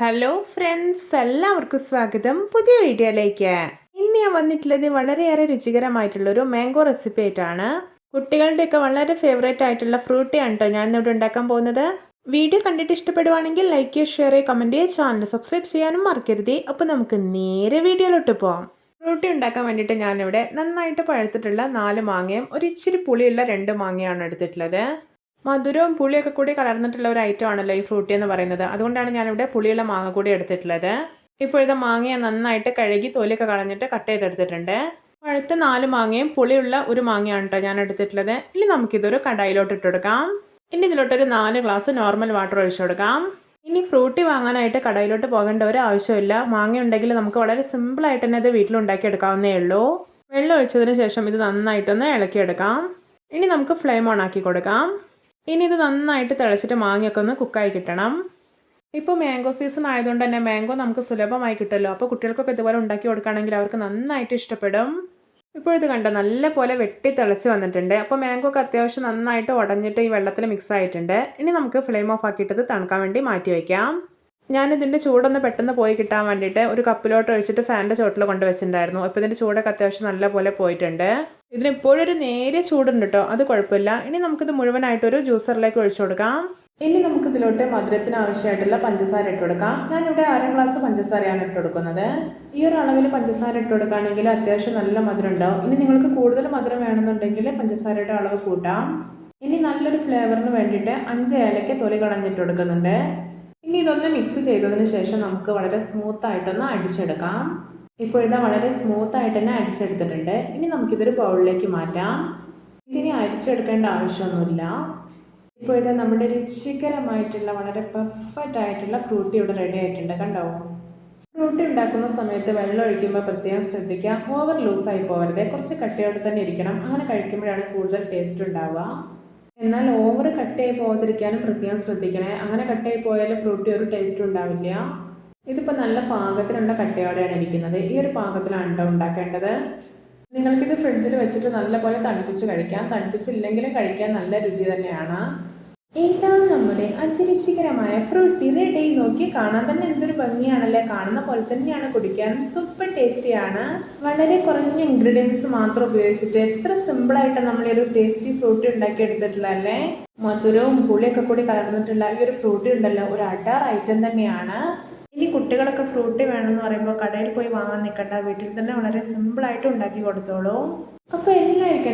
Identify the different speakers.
Speaker 1: Hello friends എല്ലാവർക്കും സ്വാഗതം. പുതിയ വീഡിയോയിലേക്ക്. ഇന്ന് ഞാൻ വന്നിട്ടുള്ളത് വളരെയേറെ രുചികരമായിട്ടുള്ള ഒരു മാംഗോ റെസിപ്പി ആയിട്ടാണ്. കുട്ടികളുടെയൊക്കെ വളരെ ഫേവറേറ്റ് ആയിട്ടുള്ള ഫ്രൂട്ടി ആണ് കേട്ടോ ഞാൻ ഇവിടെ ഉണ്ടാക്കാൻ പോകുന്നത്. വീഡിയോ കണ്ടിട്ട് ഇഷ്ടപ്പെടുവാണെങ്കിൽ ലൈക്ക് ചെയ്യുക ഷെയർ ചെയ്യുക കമന്റ് ചെയ്യുക ചാനൽ സബ്സ്ക്രൈബ് ചെയ്യാനും മറക്കരുത്. അപ്പോൾ നമുക്ക് നേരെ വീഡിയോയിലോട്ട് പോവാം. ഫ്രൂട്ടി ഉണ്ടാക്കാൻ വേണ്ടിയിട്ട് ഞാനിവിടെ നന്നായിട്ട് പഴുത്തിട്ടുള്ള നാല് മാങ്ങയും ഒരു ഇച്ചിരി പുളിയുള്ള രണ്ട് മാങ്ങയാണ് എടുത്തിട്ടുള്ളത്. മധുരവും പുളിയൊക്കെ കൂടി കലർന്നിട്ടുള്ള ഒരു ഐറ്റം ആണല്ലോ ഈ ഫ്രൂട്ടി എന്ന് പറയുന്നത്. അതുകൊണ്ടാണ് ഞാനിവിടെ പുളിയുള്ള മാങ്ങ കൂടി എടുത്തിട്ടുള്ളത്. ഇപ്പോഴത്തെ മാങ്ങയെ നന്നായിട്ട് കഴുകി തൊലിയൊക്കെ കളഞ്ഞിട്ട് കട്ട് ചെയ്തെടുത്തിട്ടുണ്ട്. പഴുത്ത നാല് മാങ്ങയും പുളിയുള്ള ഒരു മാങ്ങയാണ് കേട്ടോ ഞാൻ എടുത്തിട്ടുള്ളത്. ഇനി നമുക്കിതൊരു കടായിലോട്ട് ഇട്ടെടുക്കാം ഇനി ഇതിലോട്ടൊരു നാല് ഗ്ലാസ് നോർമൽ വാട്ടർ ഒഴിച്ചു കൊടുക്കാം. ഇനി ഫ്രൂട്ടി വാങ്ങാനായിട്ട് കടയിലോട്ട് പോകേണ്ട ഒരു ആവശ്യമില്ല. മാങ്ങ ഉണ്ടെങ്കിൽ നമുക്ക് വളരെ സിമ്പിളായിട്ട് തന്നെ ഇത് വീട്ടിലുണ്ടാക്കിയെടുക്കാവുന്നേ ഉള്ളൂ. വെള്ളം ഒഴിച്ചതിന് ശേഷം ഇത് നന്നായിട്ടൊന്ന് ഇളക്കിയെടുക്കാം. ഇനി നമുക്ക് ഫ്ലെയിം ഓൺ ആക്കി കൊടുക്കാം. ഇനി ഇത് നന്നായിട്ട് തിളച്ചിട്ട് മാങ്ങയൊക്കെ ഒന്ന് കുക്കായി കിട്ടണം. ഇപ്പോൾ മാംഗോ സീസൺ ആയതുകൊണ്ട് തന്നെ മാംഗോ നമുക്ക് സുലഭമായി കിട്ടുമല്ലോ. അപ്പോൾ കുട്ടികൾക്കൊക്കെ ഇതുപോലെ ഉണ്ടാക്കി കൊടുക്കുകയാണെങ്കിൽ അവർക്ക് നന്നായിട്ട് ഇഷ്ടപ്പെടും. ഇപ്പോൾ ഇത് കണ്ടോ നല്ല പോലെ വെട്ടി തിളച്ച് വന്നിട്ടുണ്ട്. അപ്പോൾ മാംഗോ ഒക്കെ അത്യാവശ്യം നന്നായിട്ട് ഉടഞ്ഞിട്ട് ഈ വെള്ളത്തിൽ മിക്സ് ആയിട്ടുണ്ട്. ഇനി നമുക്ക് ഫ്ലെയിം ഓഫ് ആക്കിയിട്ട് തണുക്കാൻ വേണ്ടി മാറ്റി വയ്ക്കാം. ഞാനിതിന്റെ ചൂടൊന്ന് പെട്ടെന്ന് പോയി കിട്ടാൻ വേണ്ടിയിട്ട് ഒരു കപ്പിലോട്ട് ഒഴിച്ചിട്ട് ഫാനിന്റെ ചോട്ടിൽ കൊണ്ട് വെച്ചിട്ടുണ്ടായിരുന്നു. അപ്പോൾ ഇതിന്റെ ചൂടൊക്കെ അത്യാവശ്യം നല്ല പോലെ പോയിട്ടുണ്ട്. ഇതിന് ഒരു നേരിയ ചൂടുണ്ട് കേട്ടോ അത് കുഴപ്പമില്ല. ഇനി നമുക്കിത് മുഴുവനായിട്ടൊരു ജ്യൂസറിലേക്ക് ഒഴിച്ചു കൊടുക്കാം. ഇനി നമുക്ക് ഇതിലോട്ട് മധുരത്തിന് ആവശ്യമായിട്ടുള്ള പഞ്ചസാര ഇട്ട് കൊടുക്കാം. ഞാനിവിടെ അര ഗ്ലാസ് പഞ്ചസാരയാണ് ഇട്ട് കൊടുക്കുന്നത്. ഈ ഒരു അളവിൽ പഞ്ചസാര ഇട്ട് കൊടുക്കുകയാണെങ്കിൽ അത്യാവശ്യം നല്ല മധുരം ഉണ്ടാവും. ഇനി നിങ്ങൾക്ക് കൂടുതൽ മധുരം വേണമെന്നുണ്ടെങ്കിൽ പഞ്ചസാരയുടെ അളവ് കൂട്ടാം. ഇനി നല്ലൊരു ഫ്ലേവറിന് വേണ്ടിയിട്ട് അഞ്ച് ഏലയ്ക്ക് തൊലി കളഞ്ഞിട്ട് കൊടുക്കുന്നുണ്ട്. ഇനി ഇതൊന്ന് മിക്സ് ചെയ്തതിന് ശേഷം നമുക്ക് വളരെ സ്മൂത്ത് ആയിട്ടൊന്ന് അടിച്ചെടുക്കാം. ഇപ്പോൾ ഇതാ വളരെ സ്മൂത്ത് ആയിട്ട് തന്നെ അടിച്ചെടുത്തിട്ടുണ്ട്. ഇനി നമുക്കിതൊരു ബൗളിലേക്ക് മാറ്റാം. ഇതിനി അരിച്ചെടുക്കേണ്ട ആവശ്യമൊന്നുമില്ല. ഇപ്പോൾ ഇതാ നമ്മുടെ രുചികരമായിട്ടുള്ള വളരെ പെർഫെക്റ്റ് ആയിട്ടുള്ള ഫ്രൂട്ടി ഇവിടെ റെഡി ആയിട്ടുണ്ട് കണ്ടോ? ഫ്രൂട്ടി ഉണ്ടാക്കുന്ന സമയത്ത് വെള്ളം ഒഴിക്കുമ്പോൾ പ്രത്യേകം ശ്രദ്ധിക്കുക. ഓവർ ലൂസായി പോകരുത്. കുറച്ച് കട്ടിയോടെ തന്നെ ഇരിക്കണം. അങ്ങനെ കഴിക്കുമ്പോഴാണ് കൂടുതൽ ടേസ്റ്റ് ഉണ്ടാവുക. എന്നാൽ ഓവർ കട്ട് ആയി പോകാതിരിക്കാനും പ്രത്യേകം ശ്രദ്ധിക്കണേ. അങ്ങനെ കട്ട് ആയി പോയാൽ ഫ്രൂട്ടി ഒരു ടേസ്റ്റ് ഉണ്ടാവില്ല. ഇതിപ്പോൾ നല്ല പാകത്തിനുള്ള കട്ടയോടെയാണ് ഇരിക്കുന്നത്. ഈ ഒരു പാകത്തിലാണ് കേട്ടോ ഉണ്ടാക്കേണ്ടത്. നിങ്ങൾക്കിത് ഫ്രിഡ്ജിൽ വെച്ചിട്ട് നല്ലപോലെ തണുപ്പിച്ച് കഴിക്കാം. തണുപ്പിച്ചില്ലെങ്കിലും കഴിക്കാൻ നല്ല രുചി തന്നെയാണ്. ഇതാ നമ്മുടെ അതിരുചികരമായ ഫ്രൂട്ടി റെഡി നോക്കി കാണാൻ തന്നെ എന്തൊരു ഭംഗിയാണല്ലേ? കാണുന്ന പോലെ തന്നെയാണ് കുടിക്കാൻ സൂപ്പർ ടേസ്റ്റിയാണ് വളരെ കുറഞ്ഞ ഇൻഗ്രീഡിയൻസ് മാത്രം ഉപയോഗിച്ചിട്ട് എത്ര സിമ്പിളായിട്ട് നമ്മൾ ഒരു ടേസ്റ്റി ഫ്രൂട്ടി ഉണ്ടാക്കി എടുത്തിട്ടുള്ളല്ലേ മധുരവും പുളിയൊക്കെ കൂടി കലർന്നിട്ടുള്ള ഈ ഒരു ഫ്രൂട്ടി ഉണ്ടല്ലോ ഒരു അടാർ ഐറ്റം തന്നെയാണ്. ഇനി കുട്ടികളൊക്കെ ഫ്രൂട്ടി വേണമെന്ന് പറയുമ്പോൾ കടയിൽ പോയി വാങ്ങാൻ നിൽക്കണ്ട വീട്ടിൽ തന്നെ വളരെ സിമ്പിളായിട്ട് ഉണ്ടാക്കി കൊടുത്തോളൂ. അപ്പോൾ എല്ലാവർക്കും